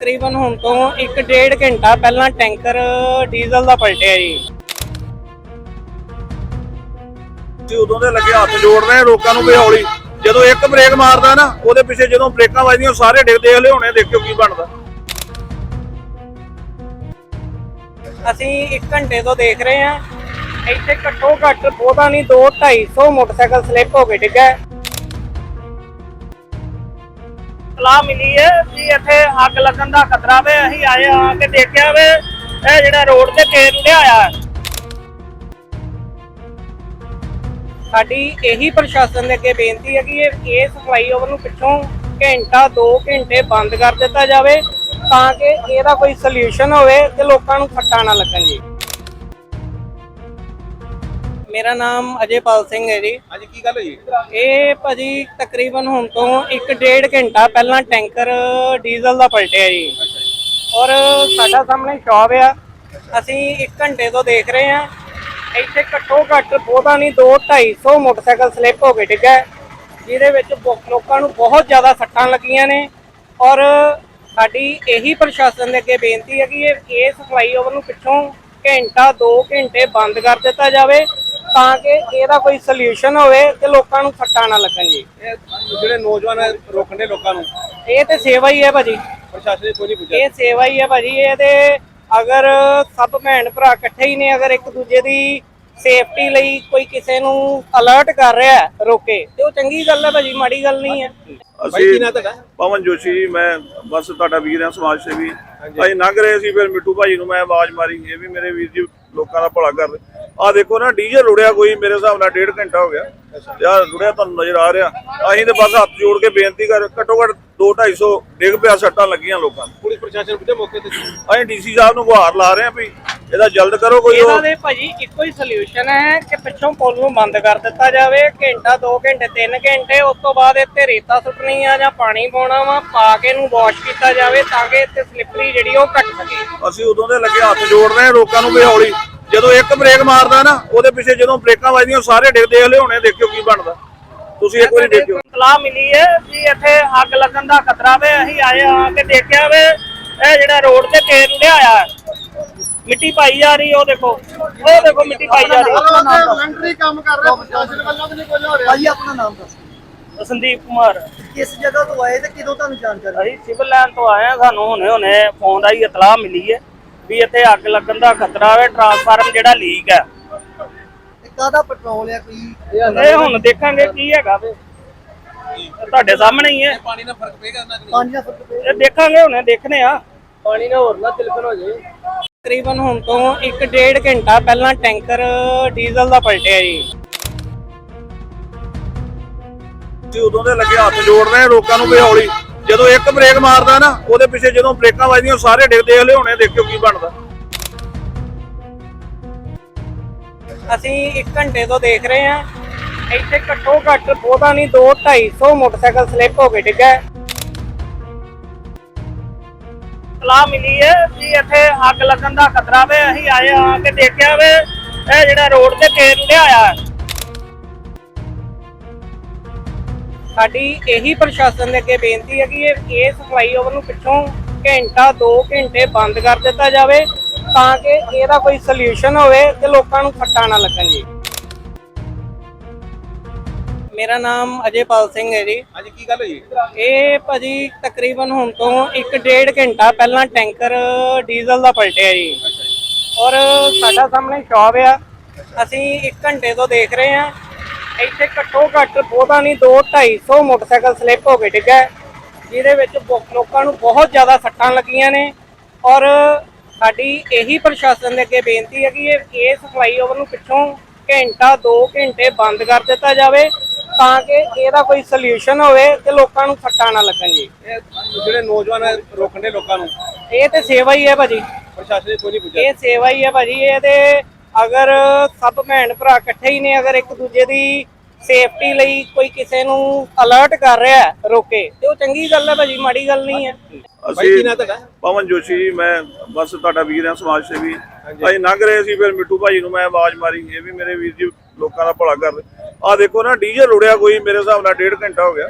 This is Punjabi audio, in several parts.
ਤਕਰੀਬਨ ਹੁਣ ਤੋਂ 1.5 ਘੰਟਾ ਪਹਿਲਾਂ ਟੈਂਕਰ ਡੀਜ਼ਲ ਦਾ ਪਲਟਿਆ ਜੀ। ਅਸੀਂ ਉਦੋਂ ਦੇ ਲੱਗੇ ਹੱਥ ਜੋੜ ਰਹੇ ਲੋਕਾਂ ਨੂੰ ਵੀ ਹੌਲੀ ਜਦੋਂ ਇੱਕ ਬ੍ਰੇਕ ਮਾਰਦਾ ਨਾ ਉਹਦੇ ਪਿੱਛੇ ਜਦੋਂ ਬ੍ਰੇਕਾਂ ਵੱਜਦੀਆਂ ਸਾਰੇ ਡਿੱਗ ਦੇਖ ਲਿਓ ਹੁਣੇ ਦੇਖਿਓ ਕੀ ਬਣਦਾ। ਅਸੀਂ 1 ਘੰਟੇ ਤੋਂ ਦੇਖ ਰਹੇ ਹਾਂ। ਇੱਥੇ ਘੱਟੋ ਘੱਟ ਬਹੁਤਾ ਨਹੀਂ 2 250 ਮੋਟਰਸਾਈਕਲ ਸਲਿੱਪ ਹੋ ਕੇ ਡਿੱਗਾ ਹੈ। ਸਲਾਹ ਮਿਲੀ ਹੈ ਕਿ ਇੱਥੇ ਅੱਗ ਲੱਗਣ ਦਾ ਖਤਰਾ ਵੇ, ਅਸੀਂ ਆਏ ਆ ਕੇ ਦੇਖਿਆ ਵੇ, ਇਹ ਜਿਹੜਾ ਰੋਡ ਤੇ ਤੇਲ ਉੜਿਆ ਸਾਡੀ ਇਹੀ ਪ੍ਰਸ਼ਾਸਨ ਦੇ ਅੱਗੇ ਬੇਨਤੀ ਹੈ ਕਿ ਇਹ ਇਸ ਫਲਾਈਓਵਰ ਨੂੰ ਪਿੱਛੋਂ ਘੰਟਾ 2 ਘੰਟੇ ਬੰਦ ਕਰ ਦਿੱਤਾ ਜਾਵੇ, ਤਾਂ ਕਿ ਇਹਦਾ ਕੋਈ ਸੋਲੂਸ਼ਨ ਹੋਵੇ ਤੇ ਲੋਕਾਂ ਨੂੰ ਫੱਟਾ ਨਾ ਲੱਗਣ ਜੀ ਮੇਰਾ ਨਾਮ ਅਜੇਪਾਲ ਸਿੰਘ ਹੈ ਜੀ। ਅੱਜ ਕੀ ਗੱਲ ਹੋਈ? ਇਹ ਭਾਜੀ ਤਕਰੀਬਨ ਹੁਣ ਤੋਂ 1.5 ਘੰਟਾ ਪਹਿਲਾਂ ਟੈਂਕਰ ਡੀਜ਼ਲ ਦਾ ਪਲਟਿਆ ਜੀ। ਔਰ ਸਾਡਾ ਸਾਹਮਣੇ ਸ਼ੌਪ ਆ। ਅਸੀਂ 1 ਘੰਟੇ ਤੋਂ ਦੇਖ ਰਹੇ ਹਾਂ। ਇੱਥੇ ਘੱਟੋ ਘੱਟ ਬਹੁਤਾ ਨਹੀਂ 2 250 ਮੋਟਰਸਾਈਕਲ ਸਲਿੱਪ ਹੋ ਕੇ ਡਿੱਗਾ ਹੈ, ਜਿਹਦੇ ਵਿੱਚ ਲੋਕਾਂ ਨੂੰ ਬਹੁਤ ਜ਼ਿਆਦਾ ਸੱਟਾਂ ਲੱਗੀਆਂ ਨੇ। ਔਰ ਸਾਡੀ ਇਹੀ ਪ੍ਰਸ਼ਾਸਨ ਦੇ ਅੱਗੇ ਬੇਨਤੀ ਹੈ ਕਿ ਇਹ ਫਲਾਈਓਵਰ ਨੂੰ ਪਿੱਛੋਂ ਘੰਟਾ 2 ਘੰਟੇ ਬੰਦ ਕਰ ਦਿੱਤਾ ਜਾਵੇ। ਤਾਂ ਕਿ ਇਹਦਾ ਕੋਈ ਸੋਲੂਸ਼ਨ ਹੋਵੇ ਤੇ ਲੋਕਾਂ ਨੂੰ ਸੱਟਾਂ ਨਾ ਲੱਗਣ ਜੀ। ਇਹ ਜਿਹੜੇ ਨੌਜਵਾਨ ਰੋਕਣ ਦੇ ਲੋਕਾਂ ਨੂੰ? ਇਹ ਤੇ ਸੇਵਾ ਹੀ ਹੈ ਭਾਜੀ। ਪ੍ਰਸ਼ਾਸਨ ਨੇ ਕੋਈ ਨਹੀਂ ਪੁੱਛਿਆ? ਇਹ ਸੇਵਾ ਹੀ ਹੈ ਭਾਜੀ ਇਹ ਤੇ ਅਗਰ ਸਭ ਭੈਣ ਭਰਾ ਇਕੱਠੇ ਹੀ ਨੇ ਅਗਰ ਇੱਕ ਦੂਜੇ ਦੀ ਸੇਫਟੀ ਲਈ ਕੋਈ ਕਿਸੇ ਨੂੰ ਅਲਰਟ ਕਰ ਰਿਹਾ ਹੈ, ਰੋਕੇ ਤੇ ਉਹ ਚੰਗੀ ਗੱਲ ਹੈ ਭਾਜੀ ਮਾੜੀ ਗੱਲ ਨਹੀਂ ਹੈ। ਅਸੀਂ ਪਵਨ ਜੋਸ਼ੀ ਜੀ ਮੈਂ ਬਸ ਤੁਹਾਡਾ ਵੀਰ ਹਾਂ ਸਮਾਜ ਸੇਵੀ। ਅਸੀਂ ਲੰਘ ਰਹੇ ਸੀ ਫਿਰ ਮਿੱਟੂ ਭਾਜੀ ਨੂੰ ਮੈਂ ਆਵਾਜ਼ ਮਾਰੀ ਇਹ ਵੀ ਮੇਰੇ ਵੀਰ ਜੀ ਲੋਕਾਂ ਦਾ ਭਲਾ ਕਰ ਆ ਦੇਖੋ ਨਾ ਡੀਜ਼ਲ ਰੁੜਿਆ ਕੋਈ ਮੇਰੇ ਹਿਸਾਬ ਨਾਲ ਡੇਢ ਘੰਟਾ ਹੋ ਗਿਆ। ਯਾਰ ਰੁੜਿਆ ਤੁਹਾਨੂੰ ਨਜ਼ਰ ਆ ਰਿਹਾ। ਅਸੀਂ ਤੇ ਬਸ ਹੱਥ ਜੋੜ ਕੇ ਬੇਨਤੀ ਕਰ ਘੱਟੋ ਘੱਟ 2 250 ਡਿੱਗ ਪਿਆ ਸੱਟਾਂ ਲੱਗੀਆਂ ਲੋਕਾਂ ਨੂੰ। ਪੁਲਿਸ ਪ੍ਰਸ਼ਾਸਨ ਪੁੱਛੇ ਮੌਕੇ ਤੇ ਅਸੀਂ ਡੀਸੀ ਸਾਹਿਬ ਨੂੰ ਗੁਹਾਰ ਲਾ ਰਹੇ ਹਾਂ ਵੀ ਇਹਦਾ ਜਲਦ ਕਰੋ ਕੋਈ ਉਹ। ਦੇ ਭਾਜੀ ਇੱਕੋ ਹੀ ਸੋਲੂਸ਼ਨ ਹੈ ਕਿ ਪਿੱਛੋਂ ਪੁਲ ਨੂੰ ਬੰਦ ਕਰ ਦਿੱਤਾ ਜਾਵੇ ਘੰਟਾ 2 ਘੰਟੇ 3 ਘੰਟੇ ਉਸ ਤੋਂ ਬਾਅਦ ਇੱਥੇ ਰੇਤਾ ਸੁੱਟਣੀ ਆ ਜਾਂ ਪਾਣੀ ਪਾਉਣਾ ਵਾ ਪਾ ਕੇ ਇਹਨੂੰ ਵਾਸ਼ ਕੀਤਾ ਜਾਵੇ ਤਾਂ ਕਿ ਇੱਥੇ ਸਲਿੱਪਰੀ ਜਿਹੜੀ ਉਹ ਘਟ ਸਕੇ। ਅਸੀਂ ਉਦੋਂ ਦੇ ਲੱਗੇ ਹੱਥ ਜੋੜ ਰਹੇ ਹਾਂ ਲੋਕਾਂ ਨੂੰ ਵੀ ਹੌਲੀ। ਜਦੋਂ ਇੱਕ ਬ੍ਰੇਕ ਮਾਰਦਾ ਨਾ ਉਹਦੇ ਪਿੱਛੇ ਜਦੋਂ ਬ੍ਰੇਕਾਂ ਵੱਜਦੀਆਂ ਸਾਰੇ ਡਿੱਗ ਦੇਖ ਲਿਓ ਹੁਣੇ ਦੇਖਿਓ ਕੀ ਬਣਦਾ। ਤੁਸੀਂ ਇੱਕ ਵਾਰੀ ਦੇਖਿਓ। ਸਲਾਹ ਮਿਲੀ ਹੈ ਕਿ ਇੱਥੇ ਅੱਗ ਲੱਗਣ ਦਾ ਖਤਰਾ ਵੇ ਅਸੀਂ ਆਏ ਆ ਕੇ ਦੇਖਿਆ ਵੇ ਇਹ ਜਿਹੜਾ ਰੋਡ ਤੇ ਹੋਇਆ ਹੈ। ਮਿੱਟੀ ਪਾਈ ਜਾ ਰਹੀ ਉਹ ਦੇਖੋ। ਉਹ ਦੇਖੋ ਮਿੱਟੀ ਪਾਈ ਜਾ ਰਹੀ। ਵਲੰਟਰੀ ਕੰਮ ਕਰ ਰਿਹਾ ਪ੍ਰਸ਼ਾਸਨ ਵੱਲੋਂ ਵੀ ਨਹੀਂ ਕੋਈ ਹੋ ਰਿਹਾ। ਭਾਈ ਆਪਣਾ ਨਾਮ ਦੱਸੋ। ਸੰਦੀਪ ਕੁਮਾਰ। ਕਿਸ ਜਗ੍ਹਾ ਤੋਂ ਆਏ ਤੇ ਕਿਦੋਂ ਤੁਹਾਨੂੰ ਜਾਣਕਾਰੀ ਅਸੀਂ ਸਿਵਲ ਲਾਈਨ ਤੋਂ ਆਏ ਆ ਸਾਨੂੰ ਹੁਣੇ ਹੁਣੇ ਫੋਨ ਦਾ ਹੀ ਇਤਲਾਹ ਮਿਲੀ ਹੈ ਵੀ ਇੱਥੇ ਅੱਗ ਲੱਗਣ ਦਾ ਖਤਰਾ ਹੈ ਟਰਾਂਸਫਾਰਮ ਜਿਹੜਾ ਲੀਕ ਹੈ। ਤੇ ਕਾਹਦਾ ਪੈਟਰੋਲ ਆ ਕੋਈ? ਇਹ ਹੁਣ ਦੇਖਾਂਗੇ ਕੀ ਹੈਗਾ ਵੇ। ਤੁਹਾਡੇ ਸਾਹਮਣੇ ਹੀ ਹੈ। ਪਾਣੀ ਨਾਲ ਫ਼ਰਕ ਪਏਗਾ ਨਾ ਪੰਜ ਜਾਂ ਫੁੱਟ ਇਹ ਦੇਖਾਂਗੇ ਹੁਣੇ ਦੇਖਨੇ ਆ। ਪਾਣੀ ਨਾਲ ਹੋਰ ਨਾ ਤਿਲਕਣ ਹੋ ਜੇ। ਤਕਰੀਬਨ ਹੁਣ ਤੋਂ 1.5 ਘੰਟਾ ਪਹਿਲਾਂ ਟੈਂਕਰ ਡੀਜ਼ਲ ਦਾ ਪਲਟਿਆ ਜੀ। ਉਦੋਂ ਦੇ ਲੱਗੇ ਹੱਥ ਜੋੜ ਰਹੇ ਲੋਕਾਂ ਨੂੰ ਵੀ ਹੌਲੀ। ਜਦੋਂ ਇੱਕ ਬ੍ਰੇਕ ਮਾਰਦਾ ਨਾ ਉਹਦੇ ਪਿੱਛੇ ਜਦੋਂ ਬ੍ਰੇਕਾਂ ਵੱਜਦੀਆਂ ਸਾਰੇ ਡਿੱਗ ਦੇਖ ਲਿਓ ਹੁਣੇ ਦੇਖਿਓ ਕੀ ਬਣਦਾ। ਅਸੀਂ 1 ਘੰਟੇ ਤੋਂ ਦੇਖ ਰਹੇ ਹਾਂ ਇੱਥੇ ਘੱਟੋ ਘੱਟ ਬਹੁਤਾ ਨਹੀਂ 2 250 ਮੋਟਰਸਾਈਕਲ ਸਲਿੱਪ ਹੋ ਕੇ ਡਿੱਗਾ ਹੈ। ਸਲਾਹ ਮਿਲੀ ਹੈ ਕਿ ਇੱਥੇ ਅੱਗ ਲੱਗਣ ਦਾ ਖਤਰਾ ਵੇ, ਅਸੀਂ ਆਏ ਆ ਕੇ ਦੇਖਿਆ ਵੇ, ਇਹ ਜਿਹੜਾ ਰੋਡ ਤੇ ਤੇਲ ਉੜਿਆ ਹੈ। ਸਾਡੀ ਇਹੀ ਪ੍ਰਸ਼ਾਸਨ ਦੇ ਅੱਗੇ ਬੇਨਤੀ ਹੈ ਕਿ ਇਹ ਇਸ ਫਲਾਈਓਵਰ ਨੂੰ ਪਿੱਛੋਂ ਘੰਟਾ 2 ਘੰਟੇ ਬੰਦ ਕਰ ਦਿੱਤਾ ਜਾਵੇ, ਤਾਂ ਕਿ ਇਹਦਾ ਕੋਈ ਸੋਲੂਸ਼ਨ ਹੋਵੇ ਤੇ ਲੋਕਾਂ ਨੂੰ ਖੱਟਾ ਨਾ ਲੱਗਣ ਜੀ। ਮੇਰਾ ਨਾਮ ਅਜੇਪਾਲ ਸਿੰਘ ਹੈ ਜੀ। ਅੱਜ ਕੀ ਗੱਲ ਹੋਈ? ਇਹ ਭਾਜੀ ਤਕਰੀਬਨ ਹੁਣ ਤੋਂ 1.5 ਘੰਟਾ ਪਹਿਲਾਂ ਟੈਂਕਰ ਡੀਜ਼ਲ ਦਾ ਪਲਟਿਆ ਜੀ। ਔਰ ਸਾਡਾ ਸਾਹਮਣੇ ਸ਼ੌਪ ਆ। ਅਸੀਂ 1 ਘੰਟੇ ਤੋਂ ਦੇਖ ਰਹੇ ਹਾਂ। ਇੱਥੇ ਘੱਟੋ ਘੱਟ ਬਹੁਤਾ ਨਹੀਂ 2 250 ਮੋਟਰਸਾਈਕਲ ਸਲਿੱਪ ਹੋ ਕੇ ਡਿੱਗਾ ਹੈ, ਜਿਹਦੇ ਵਿੱਚ ਲੋਕਾਂ ਨੂੰ ਬਹੁਤ ਜ਼ਿਆਦਾ ਸੱਟਾਂ ਲੱਗੀਆਂ ਨੇ। ਔਰ ਸਾਡੀ ਇਹੀ ਪ੍ਰਸ਼ਾਸਨ ਦੇ ਅੱਗੇ ਬੇਨਤੀ ਹੈ ਕਿ ਇਹ ਇਸ ਫਲਾਈਓਵਰ ਨੂੰ ਪਿੱਛੋਂ ਘੰਟਾ 2 ਘੰਟੇ ਬੰਦ ਕਰ ਦਿੱਤਾ ਜਾਵੇ। ਤਾਂ ਕਿ ਇਹਦਾ ਕੋਈ ਸੋਲੂਸ਼ਨ ਹੋਵੇ ਤੇ ਲੋਕਾਂ ਨੂੰ ਸੱਟਾਂ ਨਾ ਲੱਗਣ ਜੀ। ਇਹ ਜਿਹੜੇ ਨੌਜਵਾਨ ਰੋਕਣ ਦੇ ਲੋਕਾਂ ਨੂੰ? ਇਹ ਤੇ ਸੇਵਾ ਹੀ ਹੈ ਭਾਜੀ। ਪ੍ਰਸ਼ਾਸਨ ਨੇ ਕੋਈ ਨਹੀਂ ਪੁੱਛਿਆ? ਇਹ ਸੇਵਾ ਹੀ ਹੈ ਭਾਜੀ। ਇਹ ਤੇ ਅਗਰ ਸਭ ਭੈਣ ਭਰਾ ਇਕੱਠੇ ਹੀ ਨੇ ਅਗਰ ਇੱਕ ਦੂਜੇ ਦੀ ਸੇਫਟੀ ਲਈ ਕੋਈ ਕਿਸੇ ਨੂੰ ਅਲਰਟ ਕਰ ਰਿਹਾ ਹੈ, ਰੋਕੇ ਤੇ ਉਹ ਚੰਗੀ ਗੱਲ ਹੈ ਭਾਜੀ ਮਾੜੀ ਗੱਲ ਨਹੀਂ ਹੈ। ਭਾਈ ਕੀ ਨਾਂ ਤੁਹਾਡਾ? ਪਵਨ ਜੋਸ਼ੀ ਜੀ ਮੈਂ ਬਸ ਤੁਹਾਡਾ ਵੀਰ ਹਾਂ ਸਮਾਜ ਸੇਵੀ। ਅਸੀਂ ਲੰਘ ਰਹੇ ਸੀ ਫਿਰ ਮਿੱਟੂ ਭਾਜੀ ਨੂੰ ਮੈਂ ਆਵਾਜ਼ ਮਾਰੀ ਇਹ ਵੀ ਮੇਰੇ ਵੀਰ ਜੀ ਲੋਕਾਂ ਦਾ ਭਲਾ ਕਰ ਆ ਦੇਖੋ ਨਾ ਡੀਜ਼ਲ ਰੁੜਿਆ ਕੋਈ ਮੇਰੇ ਹਿਸਾਬ ਨਾਲ ਡੇਢ ਘੰਟਾ ਹੋ ਗਿਆ।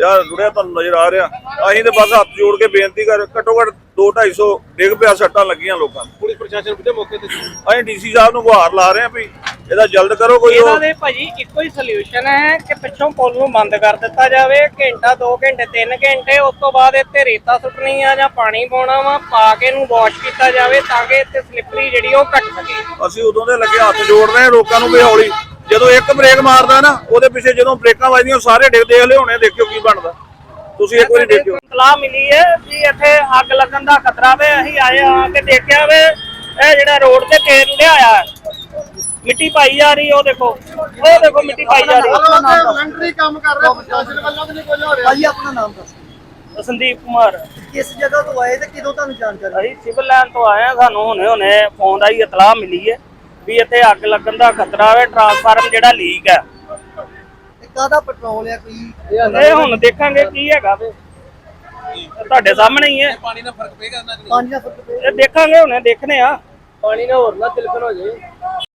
ਯਾਰ ਰੁੜਿਆ ਤੁਹਾਨੂੰ ਨਜ਼ਰ ਆ ਰਿਹਾ। ਅਸੀਂ ਤੇ ਬਸ ਹੱਥ ਜੋੜ ਕੇ ਬੇਨਤੀ ਕਰ ਘੱਟੋ ਘੱਟ 2 250 ਡਿੱਗ ਪਿਆ ਸੱਟਾਂ ਲੱਗੀਆਂ ਲੋਕਾਂ ਨੂੰ। ਪੁਲਿਸ ਪ੍ਰਸ਼ਾਸਨ ਪੁੱਜੇ ਮੌਕੇ ਤੇ। ਅਸੀਂ ਡੀਸੀ ਸਾਹਿਬ ਨੂੰ ਗੁਹਾਰ ਲਾ ਰਹੇ ਆ ਵੀ ਇਹਦਾ ਜਲਦ ਕਰੋ ਕੋਈ ਇਹਦਾ ਦੇ ਭਾਜੀ ਇੱਕੋ ਹੀ ਸੋਲੂਸ਼ਨ ਹੈ ਕਿ ਪਿੱਛੋਂ ਪੁਲ ਨੂੰ ਬੰਦ ਕਰ ਦਿੱਤਾ ਜਾਵੇ ਘੰਟਾ 2 ਘੰਟੇ 3 ਘੰਟੇ ਉਸ ਤੋਂ ਬਾਅਦ ਇੱਥੇ ਰੇਤਾ ਸੁੱਟਣੀ ਆ ਜਾਂ ਪਾਣੀ ਪਾਉਣਾ ਵਾ ਪਾ ਕੇ ਇਹਨੂੰ ਵਾਸ਼ ਕੀਤਾ ਜਾਵੇ ਤਾਂ ਕਿ ਇੱਥੇ ਸਲਿੱਪਰੀ ਜਿਹੜੀ ਉਹ ਘਟ ਸਕੇ। ਅਸੀਂ ਉਦੋਂ ਦੇ ਲੱਗੇ ਹੱਥ ਜੋੜ ਰਹੇ ਆ ਲੋਕਾਂ ਨੂੰ ਵੀ ਹੌਲੀ ਜਦੋਂ ਇੱਕ ਬ੍ਰੇਕ ਮਾਰਦਾ ਨਾ ਉਹਦੇ ਪਿੱਛੇ ਜਦੋਂ ਬ੍ਰੇਕਾਂ ਵੱਜਦੀਆਂ ਸਾਰੇ ਡਿੱਗ ਦੇਖ ਲਿਆਉਣੇ ਦੇਖਿਓ ਕੀ ਬਣਦਾ। ਤੁਸੀਂ ਇੱਕ ਵਾਰੀ ਦੇਖਿਓ। ਇਤਲਾਹ ਮਿਲੀ ਹੈ ਕਿ ਇੱਥੇ ਅੱਗ ਲੱਗਣ ਦਾ ਖਤਰਾ ਵੇ ਅਸੀਂ ਆਏ ਆ ਕੇ ਦੇਖਿਆ ਵੇ ਇਹ ਜਿਹੜਾ ਰੋਡ ਤੇ ਤੇਲ ਲਿਆਇਆ ਹੈ। ਮਿੱਟੀ ਪਾਈ ਜਾ ਰਹੀ ਉਹ ਦੇਖੋ ਉਹ ਦੇਖੋ ਮਿੱਟੀ ਪਾਈ ਜਾ ਰਹੀ। ਵਲੰਟਰੀ ਕੰਮ ਕਰ ਰਹੇ ਪ੍ਰਸ਼ਾਸਨ ਵੱਲੋਂ ਵੀ ਨਹੀਂ ਕੁਝ ਹੋ ਰਿਹਾ। ਭਾਈ ਆਪਣਾ ਨਾਮ ਦੱਸੋ। ਸੰਦੀਪ ਕੁਮਾਰ। ਕਿਸ ਜਗ੍ਹਾ ਤੋਂ ਆਏ ਤੇ ਕਿਦੋਂ ਤੁਹਾਨੂੰ ਜਾਣਕਾਰੀ? ਅਸੀਂ ਸਿਵਲ ਲਾਈਨ ਤੋਂ ਆਏ ਆ ਸਾਨੂੰ ਹੁਣੇ ਹੁਣੇ ਫੋਨ ਦਾ ਹੀ ਇਤਲਾਹ ਮਿਲੀ ਹੈ। ਵੀ ਇੱਥੇ ਅੱਗ ਲੱਗਣ ਦਾ ਖਤਰਾ ਹੈ ਟਰਾਂਸਫਾਰਮ ਜਿਹੜਾ ਲੀਕ ਹੈ ਕਾਹਦਾ ਪੈਟਰੋਲ ਆ ਕੋਈ? ਇਹ ਹੁਣ ਦੇਖਾਂਗੇ ਕੀ ਹੈਗਾ ਵੇ। ਤੁਹਾਡੇ ਸਾਹਮਣੇ ਹੀ ਹੈ ਪਾਣੀ ਨਾਲ ਫ਼ਰਕ ਪਏਗਾ ਇਹਨਾਂ ਪੰਜ ਜਾਂ ਫੁੱਟ ਤੇ ਇਹ ਦੇਖਾਂਗੇ ਹੁਣੇ ਦੇਖਨੇ ਆ। ਪਾਣੀ ਨਾਲ ਹੋਰ ਨਾ ਤਿਲਕਣ ਹੋ ਜੇ